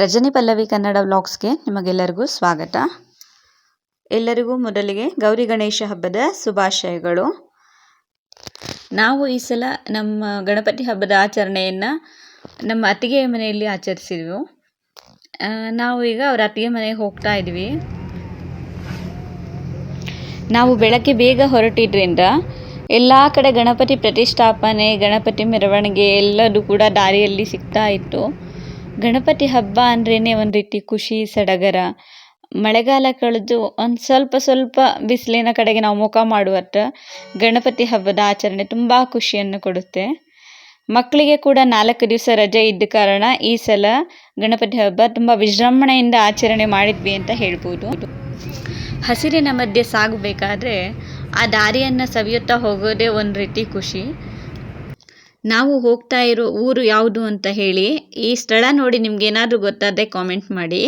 ರಜನಿ ಪಲ್ಲವಿ ಕನ್ನಡ ವ್ಲಾಗ್ಸ್ಗೆ ನಿಮಗೆಲ್ಲರಿಗೂ ಸ್ವಾಗತ. ಎಲ್ಲರಿಗೂ ಮೊದಲಿಗೆ ಗೌರಿ ಗಣೇಶ ಹಬ್ಬದ ಶುಭಾಶಯಗಳು. ನಾವು ಈ ಸಲ ನಮ್ಮ ಗಣಪತಿ ಹಬ್ಬದ ಆಚರಣೆಯನ್ನು ನಮ್ಮ ಅತ್ತಿಗೆ ಮನೆಯಲ್ಲಿ ಆಚರಿಸಿದ್ವು. ನಾವು ಈಗ ಅವರ ಅತ್ತಿಗೆ ಮನೆಗೆ ಹೋಗ್ತಾ ಇದ್ವಿ. ನಾವು ಬೆಳಗ್ಗೆ ಬೇಗ ಹೊರಟಿದ್ರಿಂದ ಎಲ್ಲ ಕಡೆ ಗಣಪತಿ ಪ್ರತಿಷ್ಠಾಪನೆ, ಗಣಪತಿ ಮೆರವಣಿಗೆ ಎಲ್ಲದೂ ಕೂಡ ದಾರಿಯಲ್ಲಿ ಸಿಗ್ತಾ ಇತ್ತು. ಗಣಪತಿ ಹಬ್ಬ ಅಂದ್ರೇ ಒಂದು ರೀತಿ ಖುಷಿ, ಸಡಗರ. ಮಳೆಗಾಲ ಕಳೆದು ಒಂದು ಸ್ವಲ್ಪ ಸ್ವಲ್ಪ ಬಿಸಿಲಿನ ಕಡೆಗೆ ನಾವು ಮುಖ ಮಾಡುವತ್ತ ಗಣಪತಿ ಹಬ್ಬದ ಆಚರಣೆ ತುಂಬ ಖುಷಿಯನ್ನು ಕೊಡುತ್ತೆ. ಮಕ್ಕಳಿಗೆ ಕೂಡ ನಾಲ್ಕು ದಿವಸ ರಜೆ ಇದ್ದ ಕಾರಣ ಈ ಸಲ ಗಣಪತಿ ಹಬ್ಬ ತುಂಬ ವಿಜೃಂಭಣೆಯಿಂದ ಆಚರಣೆ ಮಾಡಿದ್ವಿ ಅಂತ ಹೇಳ್ಬೋದು. ಹಸಿರಿನ ಮಧ್ಯೆ ಸಾಗಬೇಕಾದ್ರೆ ಆ ದಾರಿಯನ್ನು ಸವಿಯುತ್ತಾ ಹೋಗೋದೇ ಒಂದು ರೀತಿ ಖುಷಿ. ನಾವು ಹೋಗ್ತಾ ಇರೋ ಊರು ಯಾವುದು ಅಂತ ಹೇಳಿ ಈ ಸ್ಥಳ ನೋಡಿ ನಿಮ್ಗೆ ಏನಾದರೂ ಗೊತ್ತಾದರೆ ಕಾಮೆಂಟ್ ಮಾಡಿ.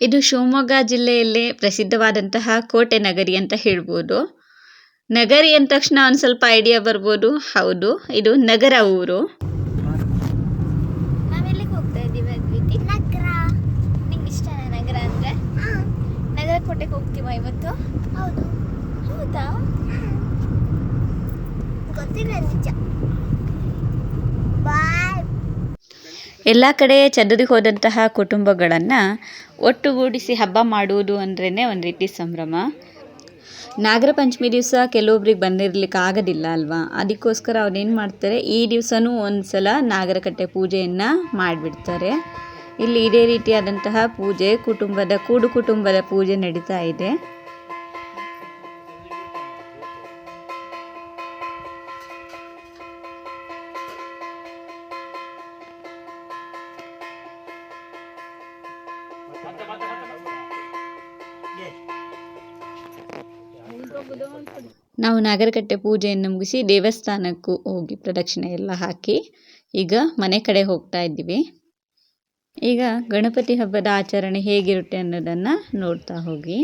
ಇದು ಶಿವಮೊಗ್ಗ ಜಿಲ್ಲೆಯಲ್ಲೇ ಪ್ರಸಿದ್ಧವಾದಂತಹ ಕೋಟೆ ನಗರಿ ಅಂತ ಹೇಳ್ಬೋದು. ನಗರಿ ಅಂದ ತಕ್ಷಣ ಒಂದು ಸ್ವಲ್ಪ ಐಡಿಯಾ ಬರ್ಬೋದು. ಹೌದು ಇದು ನಗರ ಊರು. ನಾವೆಲ್ಲಿಗೆ ಹೋಗ್ತಾ ಇದ್ದೀವಿ ಅದ್ವಿತಿ? ನಗರ. ನಿಂಗೆ ಇಷ್ಟನಾ ನಗರ ಅಂದ್ರೆ? ನಗರ ಕೋಟೆಗೆ ಹೋಗ್ತೀವ ಇವತ್ತು? ಹೌದು. ಹೌದಾ? ಎಲ್ಲ ಕಡೆ ಚದುರಿ ಹೋದಂತಹ ಕುಟುಂಬಗಳನ್ನು ಒಟ್ಟುಗೂಡಿಸಿ ಹಬ್ಬ ಮಾಡುವುದು ಅಂದ್ರೇ ಒಂದು ರೀತಿ ಸಂಭ್ರಮ. ನಾಗರ ಪಂಚಮಿ ದಿವಸ ಕೆಲವೊಬ್ರಿಗೆ ಬಂದಿರ್ಲಿಕ್ಕೆ ಆಗೋದಿಲ್ಲ ಅಲ್ವಾ? ಅದಕ್ಕೋಸ್ಕರ ಅವ್ರೇನು ಮಾಡ್ತಾರೆ, ಈ ದಿವಸನೂ ಒಂದು ಸಲ ನಾಗರಕಟ್ಟೆ ಪೂಜೆಯನ್ನು ಮಾಡಿಬಿಡ್ತಾರೆ. ಇಲ್ಲಿ ಇದೇ ರೀತಿಯಾದಂತಹ ಪೂಜೆ ಕುಟುಂಬದ, ಕೂಡು ಕುಟುಂಬದ ಪೂಜೆ ನಡೀತಾ ಇದೆ. ನಾಗರಕಟ್ಟೆ ಪೂಜೆಯನ್ನು ಮುಗಿಸಿ ದೇವಸ್ಥಾನಕ್ಕೂ ಹೋಗಿ ಪ್ರದಕ್ಷಿಣೆ ಎಲ್ಲ ಹಾಕಿ ಈಗ ಮನೆ ಕಡೆ ಹೋಗ್ತಾ ಇದ್ದೀವಿ. ಈಗ ಗಣಪತಿ ಹಬ್ಬದ ಆಚರಣೆ ಹೇಗಿರುತ್ತೆ ಅನ್ನೋದನ್ನು ನೋಡ್ತಾ ಹೋಗಿ.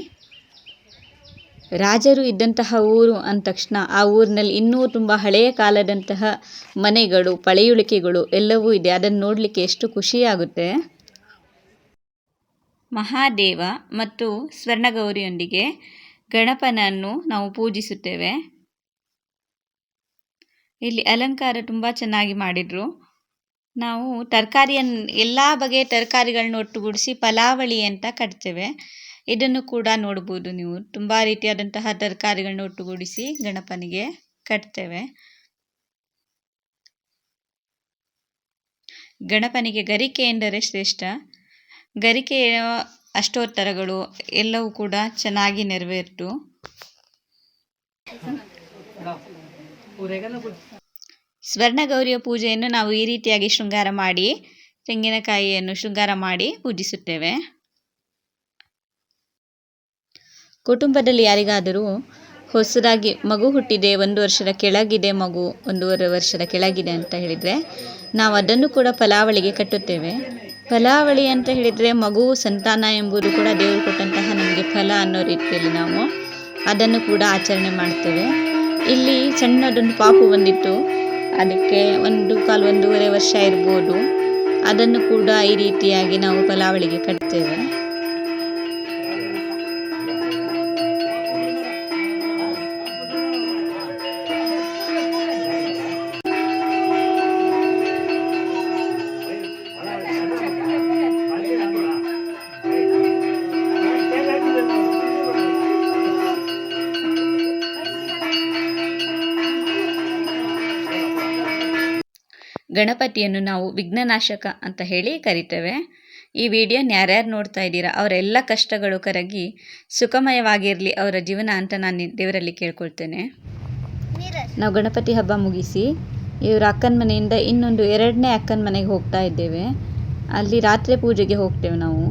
ರಾಜರು ಇದ್ದಂತಹ ಊರು ಅಂದ ತಕ್ಷಣ ಆ ಊರಿನಲ್ಲಿ ಇನ್ನೂ ತುಂಬ ಹಳೆಯ ಕಾಲದಂತಹ ಮನೆಗಳು, ಪಳೆಯುಳಿಕೆಗಳು ಎಲ್ಲವೂ ಇದೆ. ಅದನ್ನು ನೋಡಲಿಕ್ಕೆ ಎಷ್ಟು ಖುಷಿಯಾಗುತ್ತೆ. ಮಹಾದೇವ ಮತ್ತು ಸ್ವರ್ಣಗೌರಿಯೊಂದಿಗೆ ಗಣಪನನ್ನು ನಾವು ಪೂಜಿಸುತ್ತೇವೆ. ಇಲ್ಲಿ ಅಲಂಕಾರ ತುಂಬ ಚೆನ್ನಾಗಿ ಮಾಡಿದರು. ನಾವು ತರಕಾರಿಯನ್ನು ಎಲ್ಲ ಬಗೆಯ ತರಕಾರಿಗಳನ್ನ ಒಟ್ಟುಗೂಡಿಸಿ ಪಲಾವಳಿ ಅಂತ ಕಟ್ತೇವೆ. ಇದನ್ನು ಕೂಡ ನೋಡ್ಬೋದು ನೀವು. ತುಂಬ ರೀತಿಯಾದಂತಹ ತರಕಾರಿಗಳನ್ನ ಒಟ್ಟುಗೂಡಿಸಿ ಗಣಪನಿಗೆ ಕಟ್ತೇವೆ. ಗಣಪನಿಗೆ ಗರಿಕೆ ಎಂದರೆ ಶ್ರೇಷ್ಠ. ಗರಿಕೆಯ ಅಷ್ಟೋತ್ತರಗಳು ಎಲ್ಲವೂ ಕೂಡ ಚೆನ್ನಾಗಿ ನೆರವೇರಿತು. ಸ್ವರ್ಣಗೌರಿಯ ಪೂಜೆಯನ್ನು ನಾವು ಈ ರೀತಿಯಾಗಿ ಶೃಂಗಾರ ಮಾಡಿ, ತೆಂಗಿನಕಾಯಿಯನ್ನು ಶೃಂಗಾರ ಮಾಡಿ ಪೂಜಿಸುತ್ತೇವೆ. ಕುಟುಂಬದಲ್ಲಿ ಯಾರಿಗಾದರೂ ಹೊಸದಾಗಿ ಮಗು ಹುಟ್ಟಿದೆ, ಒಂದು ವರ್ಷದ ಕೆಳಗಿದೆ ಮಗು, ಒಂದೂವರೆ ವರ್ಷದ ಕೆಳಗಿದೆ ಅಂತ ಹೇಳಿದರೆ ನಾವು ಅದನ್ನು ಕೂಡ ಫಲಾವಳಿಗೆ ಕಟ್ಟುತ್ತೇವೆ. ಫಲಾವಳಿ ಅಂತ ಹೇಳಿದರೆ ಮಗು ಸಂತಾನ ಎಂಬುದು ಕೂಡ ದೇವರು ಕೊಟ್ಟಂತಹ ನಮಗೆ ಫಲ ಅನ್ನೋ ರೀತಿಯಲ್ಲಿ ನಾವು ಅದನ್ನು ಕೂಡ ಆಚರಣೆ ಮಾಡ್ತೇವೆ. ಇಲ್ಲಿ ಸಣ್ಣದೊಂದು ಪಾಪು ಬಂದಿತ್ತು. ಅದಕ್ಕೆ ಒಂದು ಕಾಲು ಒಂದೂವರೆ ವರ್ಷ ಇರ್ಬೋದು. ಅದನ್ನು ಕೂಡ ಈ ರೀತಿಯಾಗಿ ನಾವು ಫಲಾವಳಿಗೆ ಕಟ್ತೇವೆ. ಗಣಪತಿಯನ್ನು ನಾವು ವಿಘ್ನನಾಶಕ ಅಂತ ಹೇಳಿ ಕರಿತೇವೆ. ಈ ವಿಡಿಯೋನ ಯಾರ್ಯಾರು ನೋಡ್ತಾ ಇದ್ದೀರಾ ಅವರೆಲ್ಲ ಕಷ್ಟಗಳು ಕರಗಿ ಸುಖಮಯವಾಗಿರಲಿ ಅವರ ಜೀವನ ಅಂತ ನಾನು ದೇವರಲ್ಲಿ ಕೇಳ್ಕೊಳ್ತೇನೆ. ನಾವು ಗಣಪತಿ ಹಬ್ಬ ಮುಗಿಸಿ ಇವರ ಅಕ್ಕನ ಮನೆಯಿಂದ ಇನ್ನೊಂದು ಎರಡನೇ ಅಕ್ಕನ ಮನೆಗೆ ಹೋಗ್ತಾ ಇದ್ದೇವೆ. ಅಲ್ಲಿ ರಾತ್ರಿ ಪೂಜೆಗೆ ಹೋಗ್ತೇವೆ ನಾವು.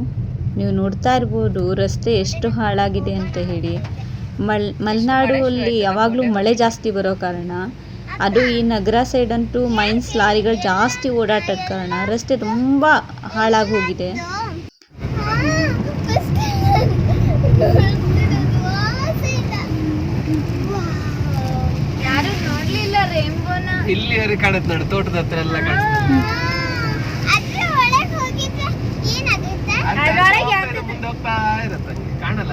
ನೀವು ನೋಡ್ತಾ ಇರ್ಬೋದು ರಸ್ತೆ ಎಷ್ಟು ಹಾಳಾಗಿದೆ ಅಂತ ಹೇಳಿ. ಮಲ್ ಮಲೆನಾಡು ಅಲ್ಲಿ ಯಾವಾಗಲೂ ಮಳೆ ಜಾಸ್ತಿ ಬರೋ ಕಾರಣ ಅದು ಈ ನಗರ ಸೈಡಂತೂ ಮೈನ್ಸ್ ಲಾರಿಗಳು ಜಾಸ್ತಿ ಓಡಾಟದ ಕಾರಣ ರಸ್ತೆ ತುಂಬ ಹಾಳಾಗಿ ಹೋಗಿದೆ ಇಲ್ಲಿ ಕಾಣುತ್ತೆ ನೋಡಿ ತೋಟದ ಹತ್ರ ಎಲ್ಲ ಕಾಣಲ್ಲ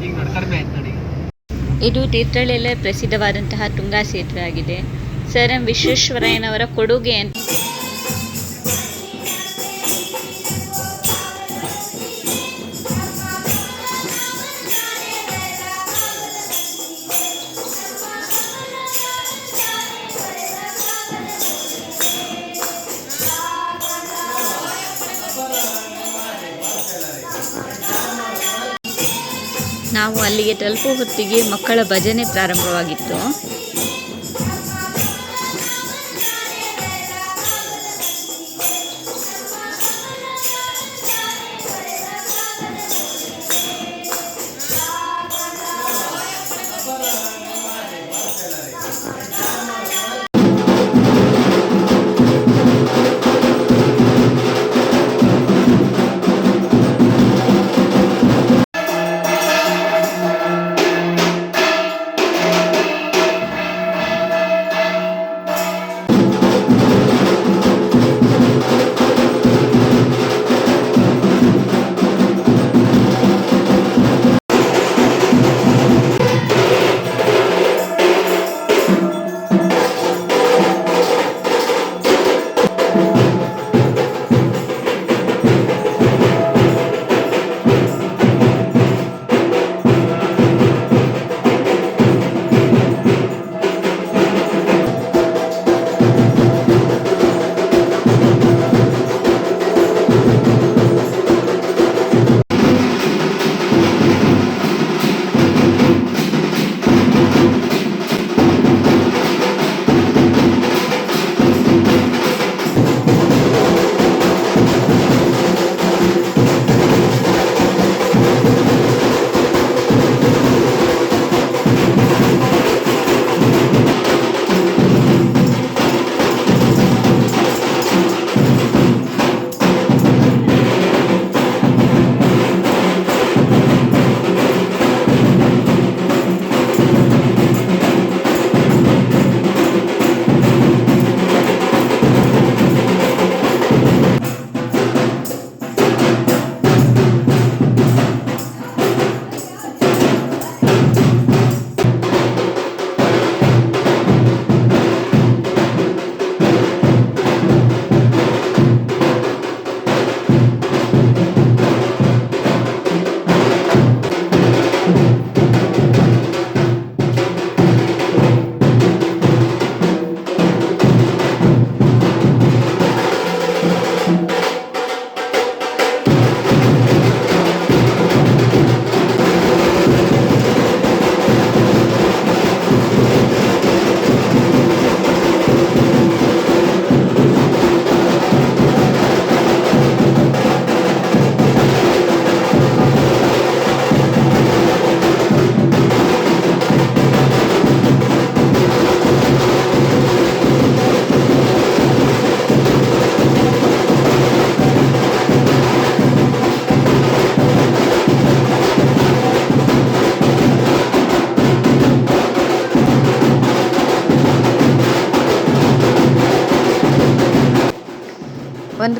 ಈಗ ನೋಡಿ ಕಡಿಮೆ ಆಯ್ತು ನೋಡಿ ಇದು ತೀರ್ಥಹಳ್ಳಿಯಲ್ಲೇ ಪ್ರಸಿದ್ಧವಾದಂತಹ ತುಂಗಾ ಸೇತುವೆ ಆಗಿದೆ. ಸರ್ ಎಂ ವಿಶ್ವೇಶ್ವರಯ್ಯನವರ ಕೊಡುಗೆ ಅಲ್ಲಿಗೆ ತಲುಪುವ ಹೊತ್ತಿಗೆ ಮಕ್ಕಳ ಭಜನೆ ಪ್ರಾರಂಭವಾಗಿತ್ತು.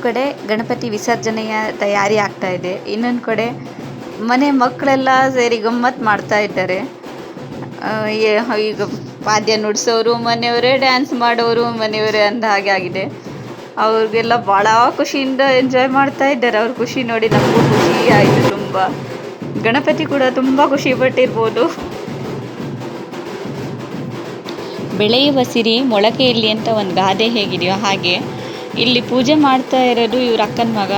ಕಡೆ ಗಣಪತಿ ವಿಸರ್ಜನೆಯ ತಯಾರಿ ಆಗ್ತಾ ಇದೆ. ಇನ್ನೊಂದು ಕಡೆ ಮನೆ ಮಕ್ಕಳೆಲ್ಲ ಸೇರಿ ಗಮ್ಮತ್ತು ಮಾಡ್ತಾ ಇದ್ದಾರೆ. ಈಗ ವಾದ್ಯ ನುಡಿಸೋರು, ಮನೆಯವರೇ ಡ್ಯಾನ್ಸ್ ಮಾಡೋರು, ಮನೆಯವರೇ ಅಂದ ಹಾಗೆ ಆಗಿದೆ. ಅವ್ರಿಗೆಲ್ಲ ಭಾಳ ಖುಷಿಯಿಂದ ಎಂಜಾಯ್ ಮಾಡ್ತಾ ಇದ್ದಾರೆ. ಅವ್ರ ಖುಷಿ ನೋಡಿ ನಮಗೂ ಖುಷಿ ಆಯಿತು ತುಂಬ. ಗಣಪತಿ ಕೂಡ ತುಂಬ ಖುಷಿ ಪಟ್ಟಿರ್ಬೋದು. ಬೆಳೆಯುವ ಸಿರಿ ಮೊಳಕೆಯಲ್ಲಿ ಅಂತ ಒಂದು ಗಾದೆ ಹೇಗಿದೆಯೋ ಹಾಗೆ. ಇಲ್ಲಿ ಪೂಜೆ ಮಾಡ್ತಾ ಇರೋದು ಇವ್ರ ಅಕ್ಕನ ಮಗ.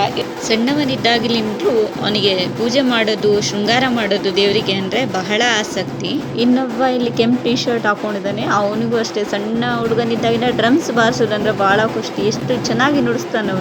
ಸಣ್ಣವನಿದ್ದಾಗಲಿಂದಲೂ ಅವನಿಗೆ ಪೂಜೆ ಮಾಡೋದು, ಶೃಂಗಾರ ಮಾಡೋದು ದೇವರಿಗೆ ಅಂದ್ರೆ ಬಹಳ ಆಸಕ್ತಿ. ಇನ್ನೊಬ್ಬ ಇಲ್ಲಿ ಕೆಂಪು ಟಿ ಶರ್ಟ್ ಹಾಕೊಂಡಿದ್ದಾನೆ. ಅವನಿಗೂ ಅಷ್ಟೇ. ಸಣ್ಣ ಹುಡುಗನಿದ್ದಾಗಿನ ಡ್ರಮ್ಸ್ ಬಾರಿಸೋದಂದ್ರೆ ಬಹಳ ಖುಷಿ. ಎಷ್ಟು ಚೆನ್ನಾಗಿ ನುಡಿಸ್ತಾನೆ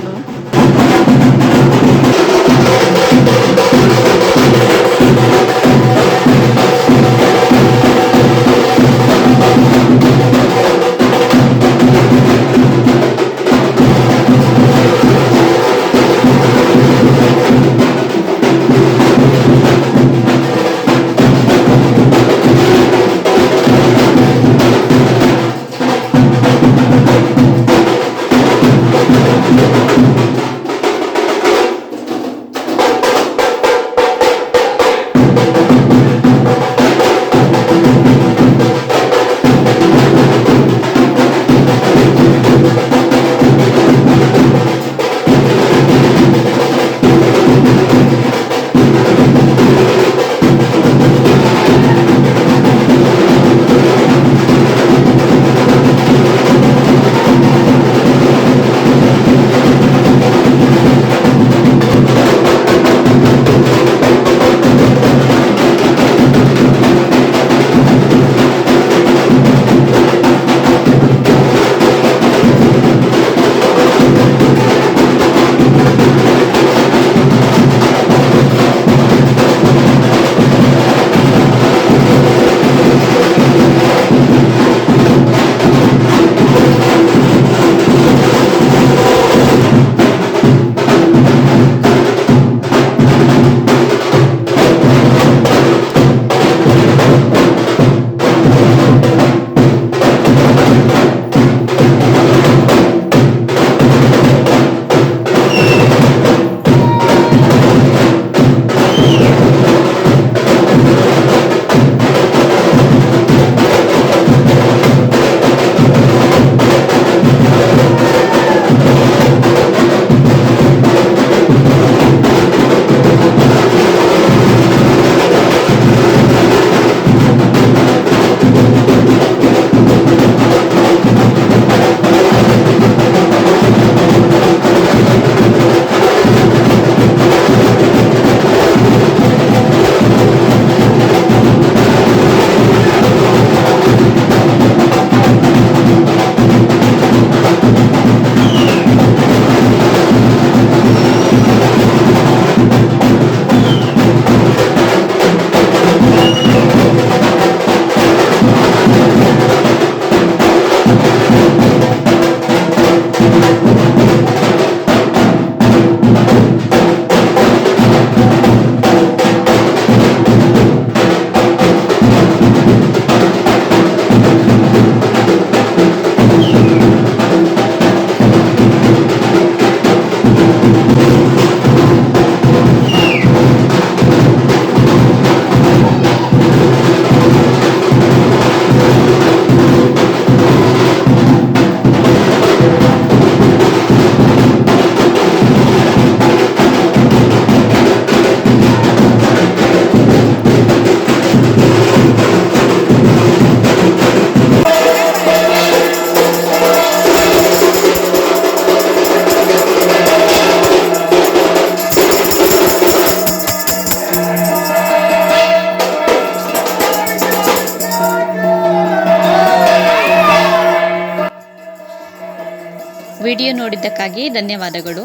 ಅವನು ನೋಡಿದ್ದಕ್ಕಾಗಿ ಧನ್ಯವಾದಗಳು.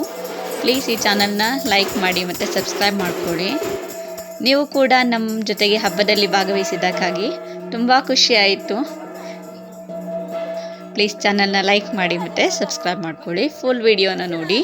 ಪ್ಲೀಸ್ ಈ ಚಾನಲ್ನ ಲೈಕ್ ಮಾಡಿ ಮತ್ತು ಸಬ್ಸ್ಕ್ರೈಬ್ ಮಾಡಿಕೊಡಿ ನೀವು ಕೂಡ ನಮ್ಮ ಜೊತೆಗೆ ಹಬ್ಬದಲ್ಲಿ ಭಾಗವಹಿಸಿದ್ದಕ್ಕಾಗಿ ತುಂಬ ಖುಷಿ ಆಯಿತು. ಪ್ಲೀಸ್ ಚಾನಲ್ನ ಲೈಕ್ ಮಾಡಿ ಮತ್ತು ಸಬ್ಸ್ಕ್ರೈಬ್ ಮಾಡ್ಕೊಳ್ಳಿ. ಫುಲ್ ವಿಡಿಯೋನ ನೋಡಿ.